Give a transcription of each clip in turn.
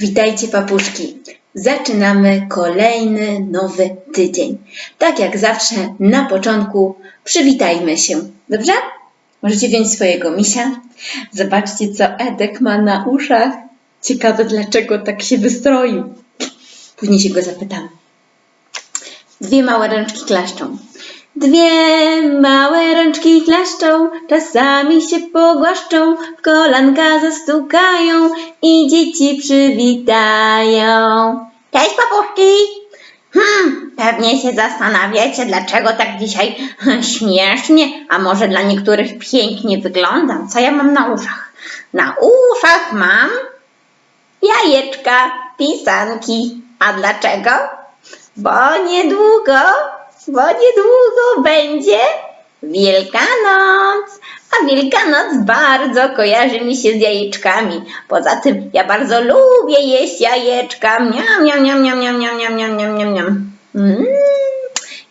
Witajcie papuszki. Zaczynamy kolejny nowy tydzień. Tak jak zawsze na początku przywitajmy się. Dobrze? Możecie wziąć swojego misia. Zobaczcie co Edek ma na uszach. Ciekawe dlaczego tak się wystroił. Później się go zapytamy. Dwie małe klaszczą. Dwie małe rączki klaszczą, czasami się pogłaszczą, w kolanka zastukają i dzieci przywitają. Cześć papuszki! Hmm, pewnie się zastanawiacie, dlaczego tak dzisiaj śmiesznie, a może dla niektórych pięknie wyglądam. Co ja mam na uszach? Na uszach mam jajeczka, pisanki. A dlaczego? Bo niedługo, bo niedługo będzie Wielkanoc. A Wielkanoc bardzo kojarzy mi się z jajeczkami. Poza tym ja bardzo lubię jeść jajeczka. Miam, miam, miam, miam, miam, miam, miam, miam, miam, miam. Mm.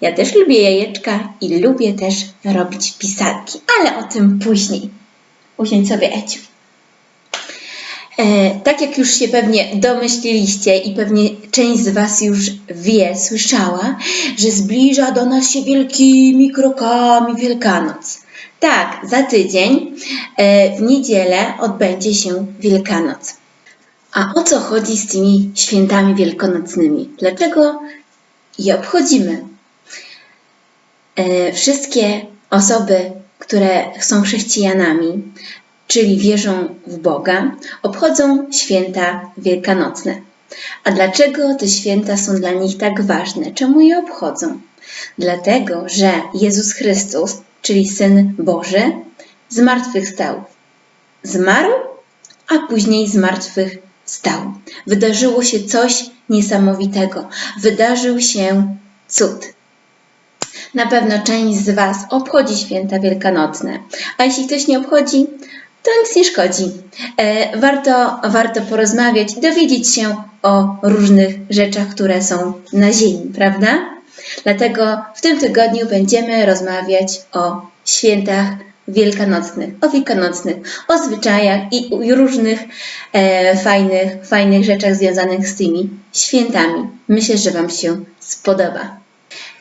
Ja też lubię jajeczka i lubię też robić pisanki, ale o tym później. Usiądź sobie, Eciu. E, tak jak już się pewnie domyśliliście i pewnie część z Was już wie, słyszała, że zbliża do nas się wielkimi krokami Wielkanoc. Tak, za tydzień e, w niedzielę odbędzie się Wielkanoc. A o co chodzi z tymi świętami wielkanocnymi? Dlaczego je obchodzimy? E, wszystkie osoby, które są chrześcijanami, czyli wierzą w Boga, obchodzą święta wielkanocne. A dlaczego te święta są dla nich tak ważne? Czemu je obchodzą? Dlatego, że Jezus Chrystus, czyli Syn Boży, zmartwychwstał. Zmarł, a później zmartwychwstał. Wydarzyło się coś niesamowitego. Wydarzył się cud. Na pewno część z Was obchodzi święta wielkanocne, a jeśli ktoś nie obchodzi, to nic nie szkodzi. E, warto, warto porozmawiać, dowiedzieć się o różnych rzeczach, które są na ziemi, prawda? Dlatego w tym tygodniu będziemy rozmawiać o świętach wielkanocnych, o wielkanocnych, o zwyczajach i różnych e, fajnych, fajnych rzeczach związanych z tymi świętami. Myślę, że Wam się spodoba.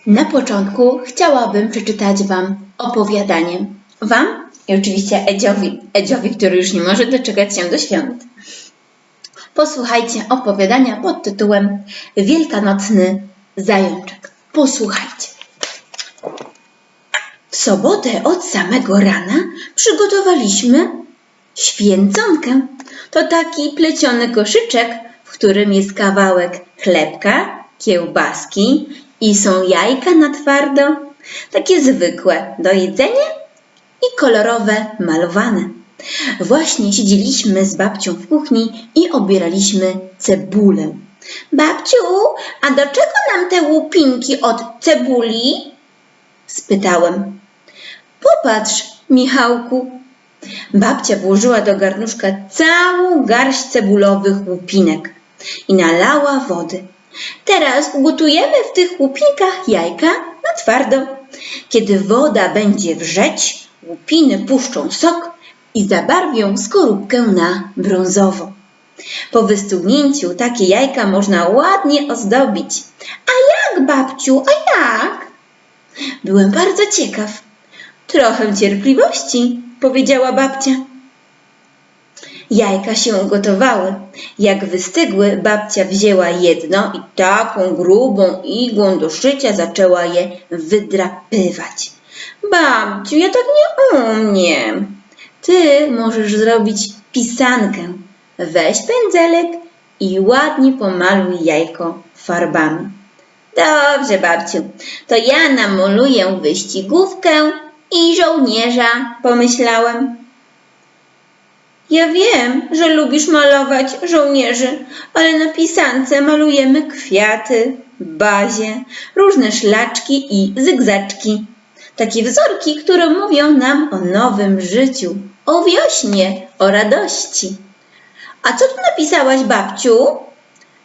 Na początku chciałabym przeczytać Wam opowiadanie. Wam i oczywiście Edziowi, Edziowi, który już nie może doczekać się do świąt. Posłuchajcie opowiadania pod tytułem Wielkanocny zajączek. Posłuchajcie. W sobotę od samego rana przygotowaliśmy święconkę. To taki pleciony koszyczek, w którym jest kawałek chlebka, kiełbaski i są jajka na twardo, takie zwykłe do jedzenia i kolorowe malowane. Właśnie siedzieliśmy z babcią w kuchni i obieraliśmy cebulę. Babciu, a do czego nam te łupinki od cebuli? spytałem. Popatrz, Michałku. Babcia włożyła do garnuszka całą garść cebulowych łupinek i nalała wody. Teraz ugotujemy w tych łupinkach jajka na twardo. Kiedy woda będzie wrzeć, łupiny puszczą sok i zabarwią skorupkę na brązowo. Po wystugnięciu takie jajka można ładnie ozdobić. A jak, babciu, a jak? Byłem bardzo ciekaw. Trochę cierpliwości, powiedziała babcia. Jajka się ugotowały. Jak wystygły, babcia wzięła jedno i taką grubą igłą do szycia zaczęła je wydrapywać. Babciu, ja tak nie umiem. Ty możesz zrobić pisankę. Weź pędzelek i ładnie pomaluj jajko farbami. Dobrze, babciu, to ja namoluję wyścigówkę i żołnierza, pomyślałem. Ja wiem, że lubisz malować żołnierzy, ale na pisance malujemy kwiaty, bazie, różne szlaczki i zygzaczki. Takie wzorki, które mówią nam o nowym życiu, o wiośnie, o radości. A co tu napisałaś, babciu?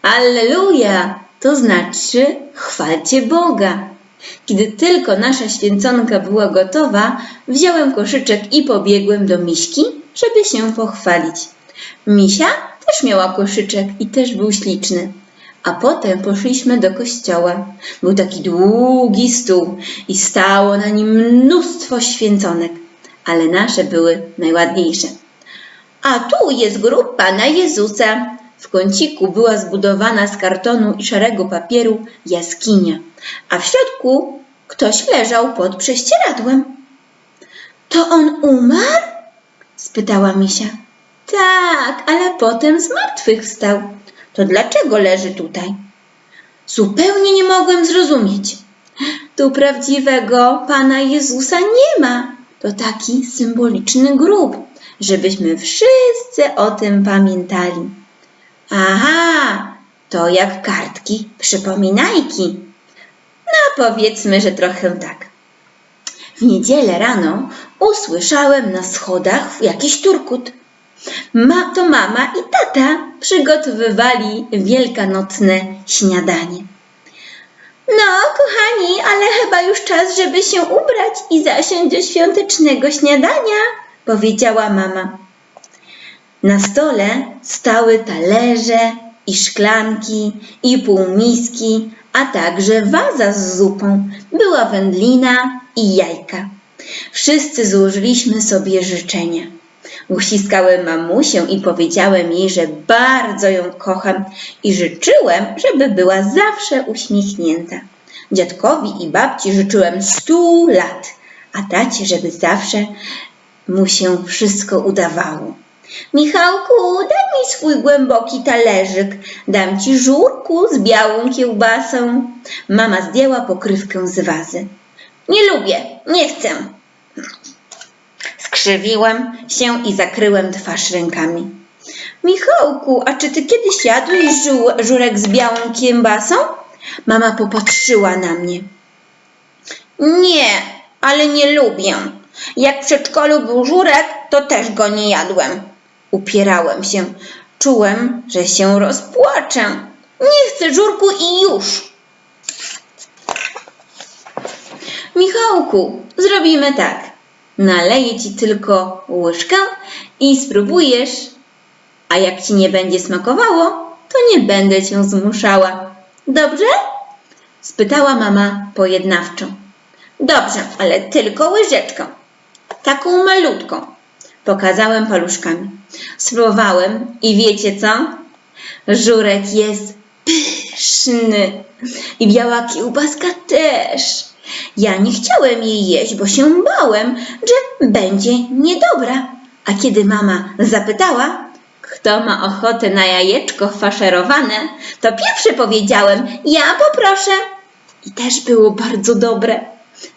Alleluja, to znaczy chwalcie Boga. Kiedy tylko nasza święconka była gotowa, wziąłem koszyczek i pobiegłem do Miśki, żeby się pochwalić. Misia też miała koszyczek i też był śliczny. A potem poszliśmy do kościoła. Był taki długi stół i stało na nim mnóstwo święconek, ale nasze były najładniejsze. A tu jest grób Pana Jezusa. W kąciku była zbudowana z kartonu i szarego papieru jaskinia, a w środku ktoś leżał pod prześcieradłem. To on umarł? spytała Misia. Tak, ale potem zmartwychwstał. To dlaczego leży tutaj? Zupełnie nie mogłem zrozumieć. Tu prawdziwego Pana Jezusa nie ma. To taki symboliczny grób, żebyśmy wszyscy o tym pamiętali. Aha, to jak kartki przypominajki. No powiedzmy, że trochę tak. W niedzielę rano usłyszałem na schodach jakiś turkut. Ma, to mama i tata przygotowywali wielkanocne śniadanie. No, kochani, ale chyba już czas, żeby się ubrać i zasiąść do świątecznego śniadania, powiedziała mama. Na stole stały talerze i szklanki i półmiski, a także waza z zupą. Była wędlina i jajka. Wszyscy złożyliśmy sobie życzenia. Uściskałem mamusię i powiedziałem jej, że bardzo ją kocham i życzyłem, żeby była zawsze uśmiechnięta. Dziadkowi i babci życzyłem stu lat, a tacie, żeby zawsze mu się wszystko udawało. Michałku, daj mi swój głęboki talerzyk. Dam ci żurku z białą kiełbasą. Mama zdjęła pokrywkę z wazy. Nie lubię, nie chcę. Skrzywiłem się i zakryłem twarz rękami. Michałku, a czy ty kiedyś jadłeś żu- żurek z białą kiełbasą? Mama popatrzyła na mnie. Nie, ale nie lubię. Jak w przedszkolu był żurek, to też go nie jadłem. Upierałem się. Czułem, że się rozpłaczę. Nie chcę żurku i już. Michałku, zrobimy tak. Naleję ci tylko łyżkę i spróbujesz, a jak ci nie będzie smakowało, to nie będę cię zmuszała. Dobrze? spytała mama pojednawczo. Dobrze, ale tylko łyżeczkę. Taką malutką. Pokazałem paluszkami. Spróbowałem i wiecie co? Żurek jest pyszny i biała kiełbaska też. Ja nie chciałem jej jeść, bo się bałem, że będzie niedobra. A kiedy mama zapytała, kto ma ochotę na jajeczko faszerowane, to pierwszy powiedziałem, ja poproszę. I też było bardzo dobre.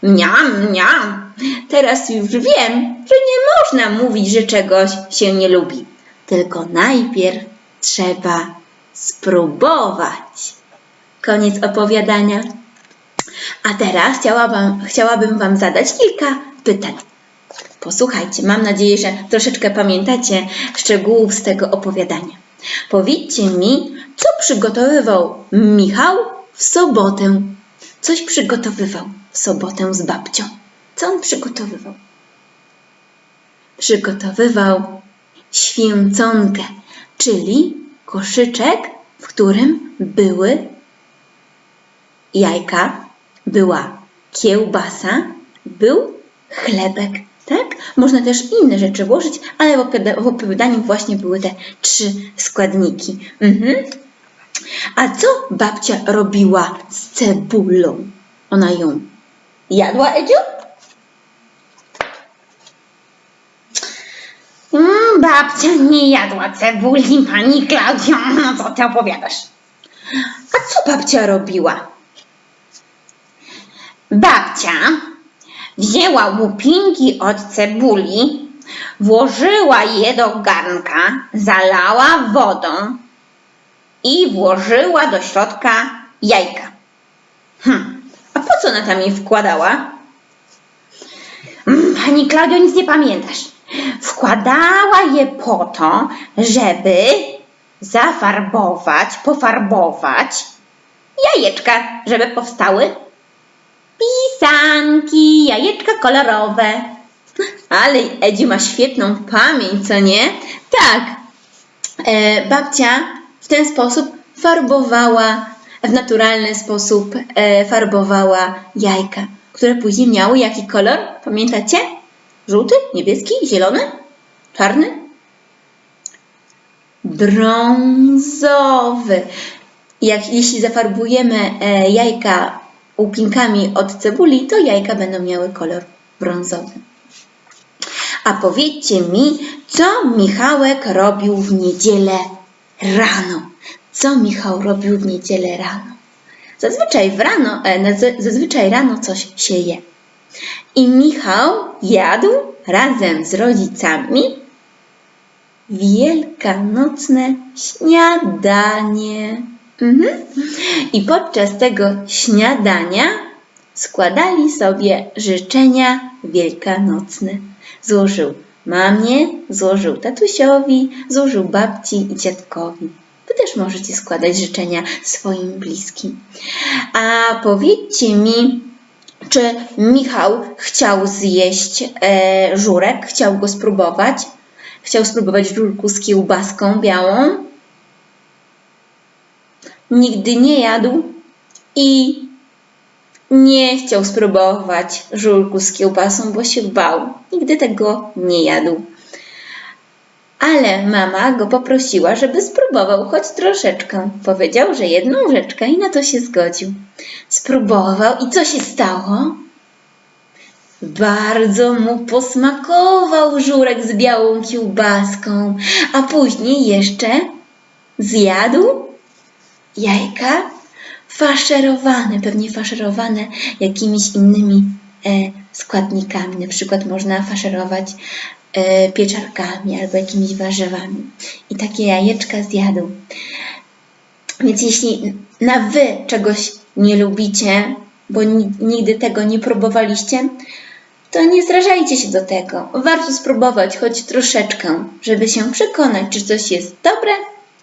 Mniam, mniam. Teraz już wiem, że nie można mówić, że czegoś się nie lubi. Tylko najpierw trzeba spróbować. Koniec opowiadania. A teraz chciałabym, chciałabym Wam zadać kilka pytań. Posłuchajcie, mam nadzieję, że troszeczkę pamiętacie szczegółów z tego opowiadania. Powiedzcie mi, co przygotowywał Michał w sobotę? Coś przygotowywał w sobotę z babcią. Co on przygotowywał? Przygotowywał święconkę, czyli koszyczek, w którym były jajka, była kiełbasa, był chlebek, tak? Można też inne rzeczy włożyć, ale w opowiada- w opowiadaniu właśnie były te trzy składniki. Mhm. A co babcia robiła z cebulą? Ona ją jadła, Edziu? Mm, babcia nie jadła cebuli, pani Klaudio. No co ty opowiadasz? A co babcia robiła? Babcia wzięła łupinki od cebuli, włożyła je do garnka, zalała wodą i włożyła do środka jajka. Hm, a po co ona tam je wkładała? Mm, Pani Klaudio, nic nie pamiętasz. Wkładała je po to, żeby zafarbować, pofarbować jajeczka, żeby powstały jajeczka kolorowe. Ale Edziu ma świetną pamięć, co nie? Tak. e, babcia w ten sposób farbowała, w naturalny sposób e, farbowała jajka, które później miały jaki kolor? Pamiętacie? Żółty, niebieski, zielony, czarny? Brązowy. Jak, jeśli zafarbujemy e, jajka łupinkami od cebuli, to jajka będą miały kolor brązowy. A powiedzcie mi, co Michałek robił w niedzielę rano? Co Michał robił w niedzielę rano? Zazwyczaj, w rano, e, zazwyczaj rano coś się je. I Michał jadł razem z rodzicami wielkanocne śniadanie. Mhm. I podczas tego śniadania składali sobie życzenia wielkanocne. Złożył mamie, złożył tatusiowi, złożył babci i dziadkowi. Wy też możecie składać życzenia swoim bliskim. A powiedzcie mi, czy Michał chciał zjeść e, żurek, chciał go spróbować? Chciał spróbować żurku z kiełbaską białą? Nigdy nie jadł i nie chciał spróbować żurku z kiełbasą, bo się bał. Nigdy tego nie jadł. Ale mama go poprosiła, żeby spróbował choć troszeczkę. Powiedział, że jedną łyżeczkę i na to się zgodził. Spróbował i co się stało? Bardzo mu posmakował żurek z białą kiełbaską, a później jeszcze zjadł jajka faszerowane, pewnie faszerowane jakimiś innymi e, składnikami. Na przykład można faszerować e, pieczarkami albo jakimiś warzywami. I takie jajeczka zjadł. Więc jeśli na wy czegoś nie lubicie, bo ni- nigdy tego nie próbowaliście, to nie zrażajcie się do tego. Warto spróbować choć troszeczkę, żeby się przekonać, czy coś jest dobre,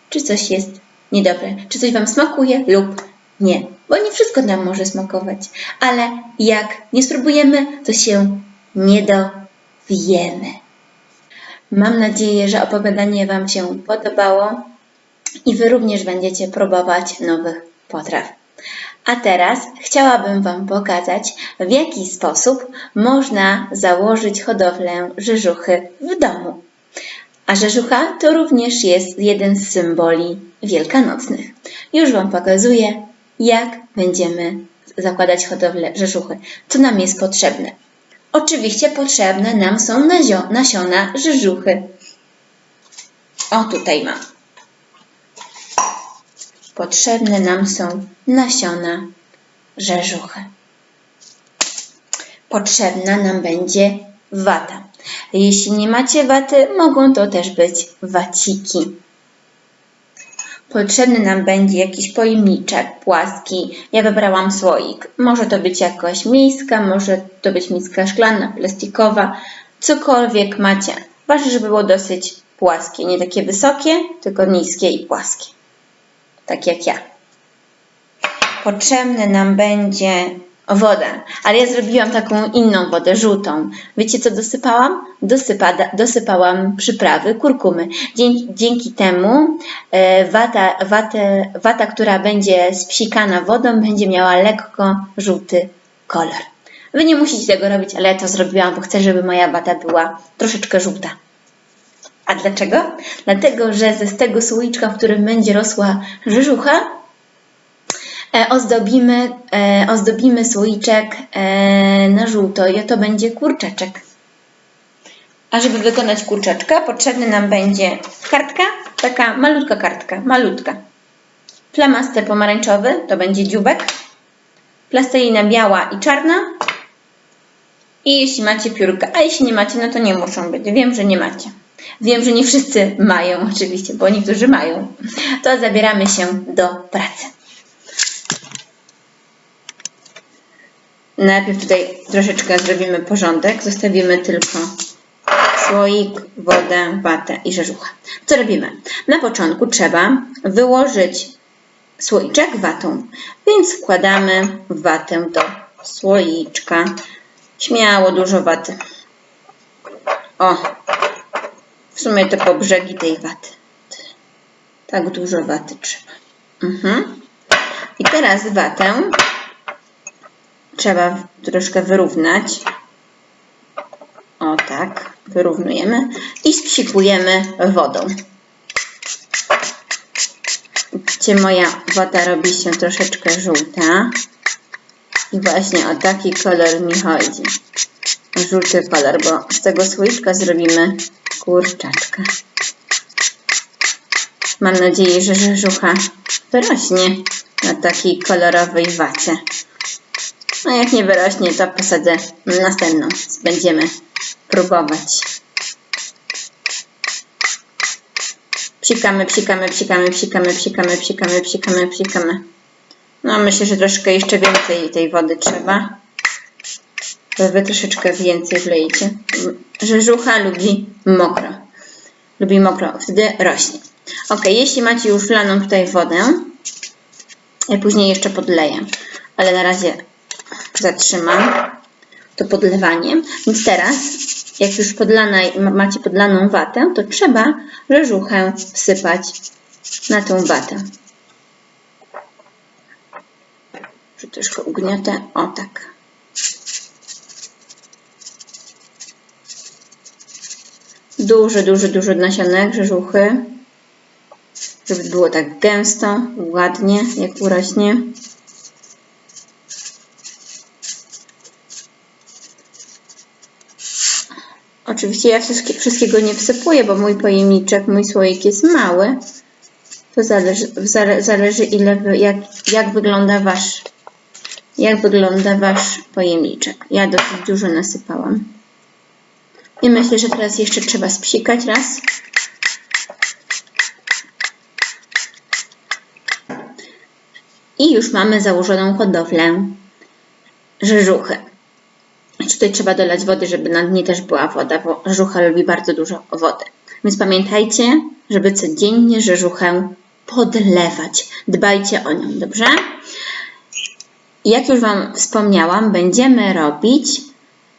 czy coś jest niedobre, czy coś Wam smakuje lub nie. Bo nie wszystko nam może smakować, ale jak nie spróbujemy, to się nie dowiemy. Mam nadzieję, że opowiadanie Wam się podobało i Wy również będziecie próbować nowych potraw. A teraz chciałabym Wam pokazać, w jaki sposób można założyć hodowlę rzeżuchy w domu. A rzeżucha to również jest jeden z symboli wielkanocnych. Już Wam pokazuję, jak będziemy zakładać hodowlę rzeżuchy. Co nam jest potrzebne? Oczywiście potrzebne nam są nasiona rzeżuchy. O, tutaj mam. Potrzebne nam są nasiona rzeżuchy. Potrzebna nam będzie wata. Jeśli nie macie waty, mogą to też być waciki. Potrzebny nam będzie jakiś pojemniczek płaski. Ja wybrałam słoik. Może to być jakaś miska, może to być miska szklana, plastikowa, cokolwiek macie. Ważne, żeby było dosyć płaskie, nie takie wysokie, tylko niskie i płaskie. Tak jak ja. Potrzebne nam będzie woda, ale ja zrobiłam taką inną wodę, żółtą. Wiecie co dosypałam? Dosypa, dosypałam przyprawy, kurkumy. Dzięki, dzięki temu e, wata, wata, która będzie spsikana wodą, będzie miała lekko żółty kolor. Wy nie musicie tego robić, ale ja to zrobiłam, bo chcę, żeby moja wata była troszeczkę żółta. A dlaczego? Dlatego, że ze z tego słoiczka, w którym będzie rosła rzeżucha, ozdobimy, e, ozdobimy słoiczek e, na żółto i to będzie kurczaczek. A żeby wykonać kurczaczka, potrzebny nam będzie kartka, taka malutka kartka, malutka. Flamaster pomarańczowy, to będzie dziubek. Plastelina biała i czarna. I jeśli macie piórka, a jeśli nie macie, no to nie muszą być. Wiem, że nie macie. Wiem, że nie wszyscy mają oczywiście, bo niektórzy mają. To zabieramy się do pracy. Najpierw tutaj troszeczkę zrobimy porządek. Zostawimy tylko słoik, wodę, watę i rzeżuchę. Co robimy? Na początku trzeba wyłożyć słoiczek watą, więc wkładamy watę do słoiczka. Śmiało dużo waty. O, w sumie to po brzegi tej waty. Tak dużo waty trzeba. Mhm. I teraz watę trzeba troszkę wyrównać. O tak, wyrównujemy i spsikujemy wodą. Gdzie moja woda robi się troszeczkę żółta. I właśnie o taki kolor mi chodzi. Żółty kolor, bo z tego słoiczka zrobimy kurczaczka. Mam nadzieję, że rzeżucha wyrośnie na takiej kolorowej wacie. No jak nie wyrośnie, to posadzę następną. Będziemy próbować. Psikamy, psikamy, psikamy, psikamy, psikamy, psikamy, psikamy, psikamy. No myślę, że troszkę jeszcze więcej tej wody trzeba. Wy troszeczkę więcej wlejecie. Rzeżucha lubi mokro. Lubi mokro, wtedy rośnie. Ok, jeśli macie już wlaną tutaj wodę, ja później jeszcze podleję, ale na razie zatrzymam to podlewanie. Więc teraz, jak już podlana, ma- macie podlaną watę, to trzeba rzeżuchę wsypać na tą watę. Troszkę ugniotę. O tak. Duży, duży, duży nasionek rzeżuchy. Żeby było tak gęsto, ładnie, jak urośnie. Oczywiście ja wszystkie, wszystkiego nie wsypuję, bo mój pojemniczek, mój słoik jest mały. To zależy, zale, zależy ile wy, jak, jak wygląda wasz jak wygląda wasz pojemniczek. Ja dosyć dużo nasypałam. I myślę, że teraz jeszcze trzeba spsikać raz. I już mamy założoną hodowlę rzeżuchy. Tutaj trzeba dolać wody, żeby na dnie też była woda, bo rzeżucha lubi bardzo dużo wody. Więc pamiętajcie, żeby codziennie rzeżuchę podlewać. Dbajcie o nią, dobrze? Jak już Wam wspomniałam, będziemy robić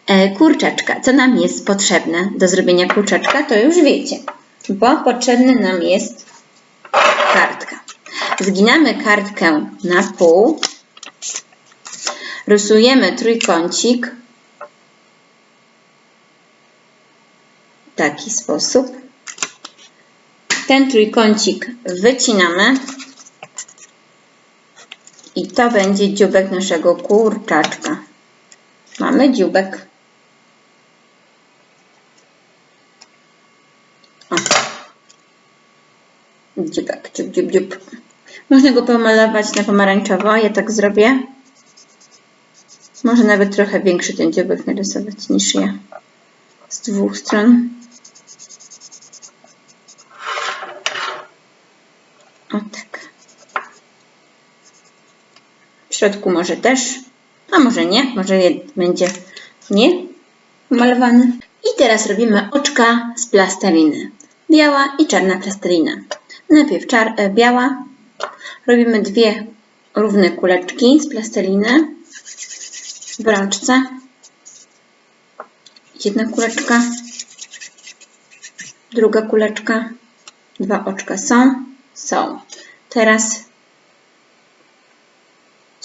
e, kurczaczka. Co nam jest potrzebne do zrobienia kurczaczka, to już wiecie, bo potrzebny nam jest kartka. Zginamy kartkę na pół, rysujemy trójkącik taki sposób. Ten trójkącik wycinamy i to będzie dziubek naszego kurczaczka. Mamy dziubek. O. Dziubek, dziub, dziub, dziub. Można go pomalować na pomarańczowo, ja tak zrobię. Może nawet trochę większy ten dziubek narysować niż ja. Z dwóch stron. O tak. W środku może też, a może nie, może będzie nie malowany. I teraz robimy oczka z plasteliny. Biała i czarna plastelina. Najpierw czar- e, biała. Robimy dwie równe kuleczki z plasteliny w rączce. Jedna kuleczka, druga kuleczka, dwa oczka są, są. Teraz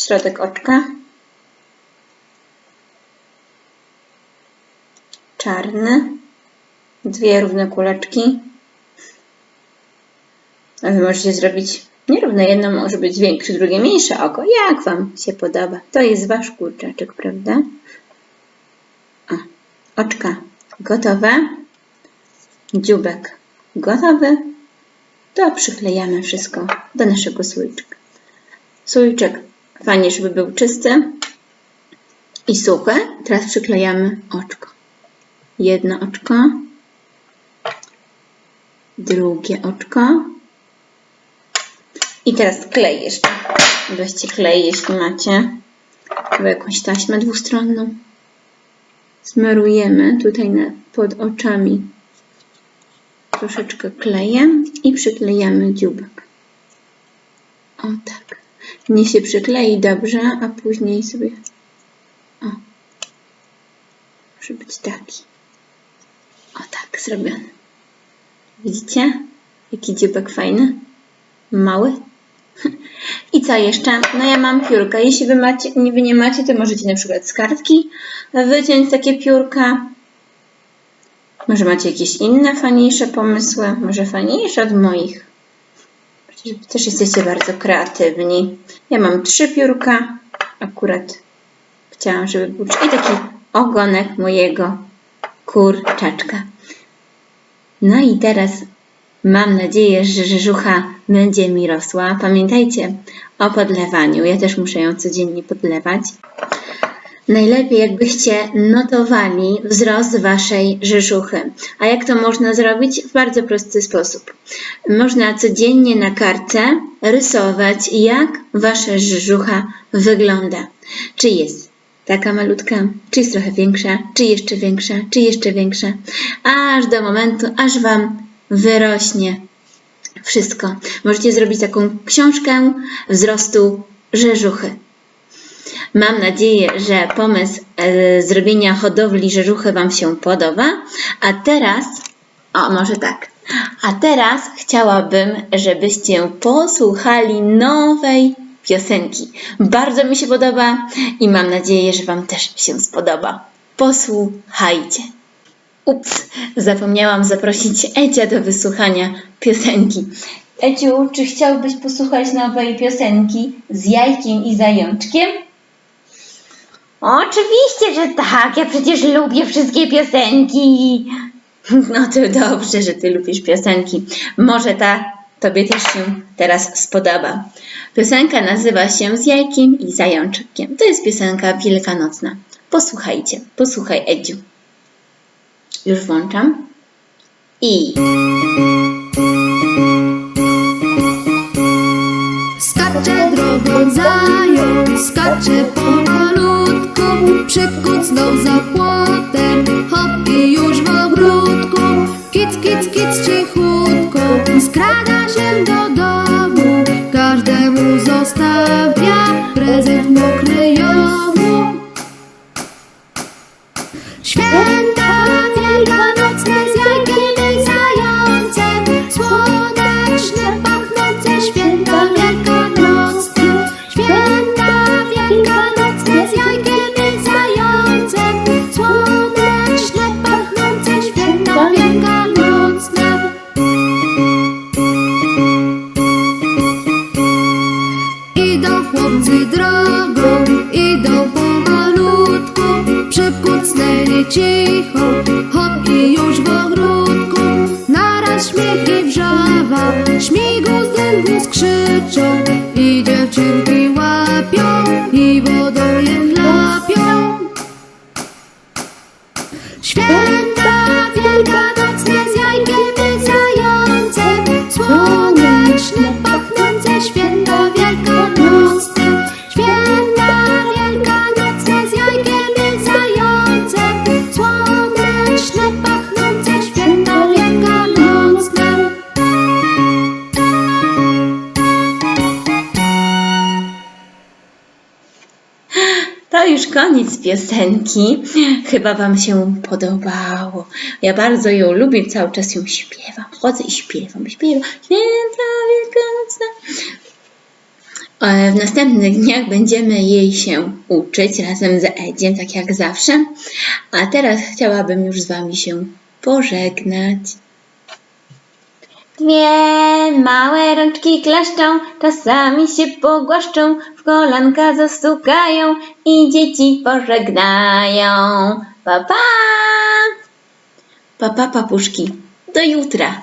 środek oczka, czarny, dwie równe kuleczki. A wy możecie zrobić nierówne, jedno może być większe, drugie mniejsze oko, jak Wam się podoba. To jest Wasz kurczaczek, prawda? Oczka gotowe, dziubek gotowy, to przyklejamy wszystko do naszego słoiczka. Słoiczek fajnie, żeby był czysty i suchy. Teraz przyklejamy oczko. Jedno oczko, drugie oczko i teraz klej jeszcze. Weźcie klej, jeśli macie, albo jakąś taśmę dwustronną. Smarujemy tutaj pod oczami troszeczkę klejem i przyklejamy dziubek. O tak. Nie się przyklei dobrze, a później sobie. O. Może być taki. O tak, zrobiony. Widzicie? Jaki dziubek fajny? Mały. I co jeszcze? No ja mam piórka. Jeśli wy, macie, wy nie macie, to możecie na przykład z kartki wyciąć takie piórka. Może macie jakieś inne fajniejsze pomysły? Może fajniejsze od moich? Wy też jesteście bardzo kreatywni. Ja mam trzy piórka. Akurat chciałam, żeby był i taki ogonek mojego kurczaczka. No i teraz mam nadzieję, że rzeżucha będzie mi rosła. Pamiętajcie o podlewaniu. Ja też muszę ją codziennie podlewać. Najlepiej jakbyście notowali wzrost waszej rzeżuchy. A jak to można zrobić? W bardzo prosty sposób. Można codziennie na kartce rysować, jak wasza rzeżucha wygląda. Czy jest taka malutka, czy jest trochę większa, czy jeszcze większa, czy jeszcze większa, aż do momentu, aż wam wyrośnie wszystko. Możecie zrobić taką książkę wzrostu rzeżuchy. Mam nadzieję, że pomysł e, zrobienia hodowli rzeżuchy Wam się podoba. A teraz, o może tak, a teraz chciałabym, żebyście posłuchali nowej piosenki. Bardzo mi się podoba i mam nadzieję, że Wam też się spodoba. Posłuchajcie. Ups, zapomniałam zaprosić Ecia do wysłuchania piosenki. Eciu, czy chciałbyś posłuchać nowej piosenki z jajkiem i zajączkiem? Oczywiście, że tak. Ja przecież lubię wszystkie piosenki. No to dobrze, że ty lubisz piosenki. Może ta tobie też się teraz spodoba. Piosenka nazywa się Z jajkiem i zajączkiem. To jest piosenka wielkanocna. Posłuchajcie, posłuchaj Edziu. Już włączam. I Skacze drogą zając, skacze powolutku Przykucnął za płotem, cicho, hop i już w ogródku. Naraz śmiech i wrzawa, śmigus dęgus krzyczą koniec piosenki. Chyba Wam się podobało. Ja bardzo ją lubię, cały czas ją śpiewam. Chodzę i śpiewam, śpiewam. Święta Wielkanocna. E, W następnych dniach będziemy jej się uczyć razem z Edziem, tak jak zawsze. A teraz chciałabym już z Wami się pożegnać. Dwie małe rączki klaszczą, czasami się pogłaszczą, w kolanka zastukają i dzieci pożegnają. Pa, pa! Papa papuszki, do jutra.